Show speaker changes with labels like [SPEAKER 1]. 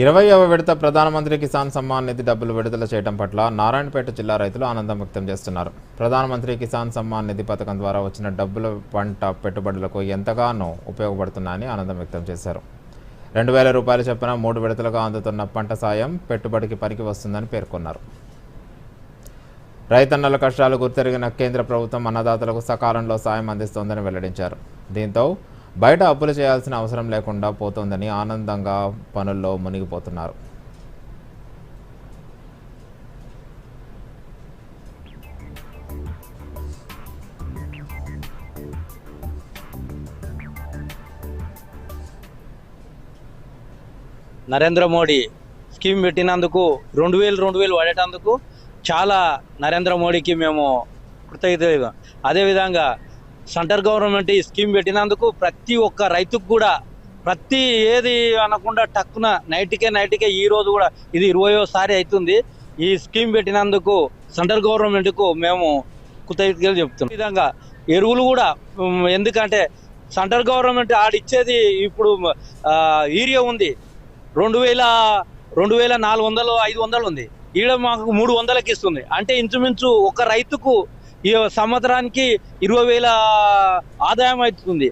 [SPEAKER 1] ఇరవైవ విడత ప్రధానమంత్రి కిసాన్ సమ్మాన్ నిధి డబ్బులు విడుదల చేయడం పట్ల నారాయణపేట జిల్లా రైతులు ఆనందం వ్యక్తం చేస్తున్నారు. ప్రధానమంత్రి కిసాన్ సమ్మాన్ నిధి పథకం ద్వారా వచ్చిన డబ్బుల పంట పెట్టుబడులకు ఎంతగానో ఉపయోగపడుతున్నాయని ఆనందం వ్యక్తం చేశారు. రెండు వేల రూపాయలు చొప్పున మూడు విడతలుగా అందుతున్న పంట సాయం పెట్టుబడికి పనికి వస్తుందని పేర్కొన్నారు. రైతన్నల కష్టాలు గుర్తెరిగిన కేంద్ర ప్రభుత్వం అన్నదాతలకు సకాలంలో సాయం అందిస్తోందని వెల్లడించారు. దీంతో బయట అప్పులు చేయాల్సిన అవసరం లేకుండా పోతోందని ఆనందంగా పనుల్లో మునిగిపోతున్నారు.
[SPEAKER 2] నరేంద్ర మోడీ స్కీమ్ పెట్టినందుకు రెండు వేలు రెండు వేలు పడేటందుకు చాలా నరేంద్ర మోడీకి మేము కృతజ్ఞత అదేవిధంగా సెంటర్ గవర్నమెంట్ ఈ స్కీమ్ పెట్టినందుకు ప్రతి ఒక్క రైతుకు కూడా ప్రతి ఏది అనకుండా టక్కున నైట్కే నైట్కే ఈ రోజు కూడా ఇది ఇరవయోసారి అవుతుంది. ఈ స్కీమ్ పెట్టినందుకు సెంట్రల్ గవర్నమెంట్కు మేము కృతజ్ఞతలు చెప్తున్నాం. విధంగా ఎరువులు కూడా ఎందుకంటే సెంట్రల్ గవర్నమెంట్ ఆడిచ్చేది ఇప్పుడు ఆ, యూరియా ఉంది. రెండు వేల రెండు వేల నాలుగు వందలు ఐదు వందలు ఉంది. ఈడ మాకు మూడు వందలకి ఇస్తుంది. అంటే ఇంచుమించు ఒక రైతుకు సంవత్సరానికి ఇరవై వేల ఆదాయం అవుతుంది.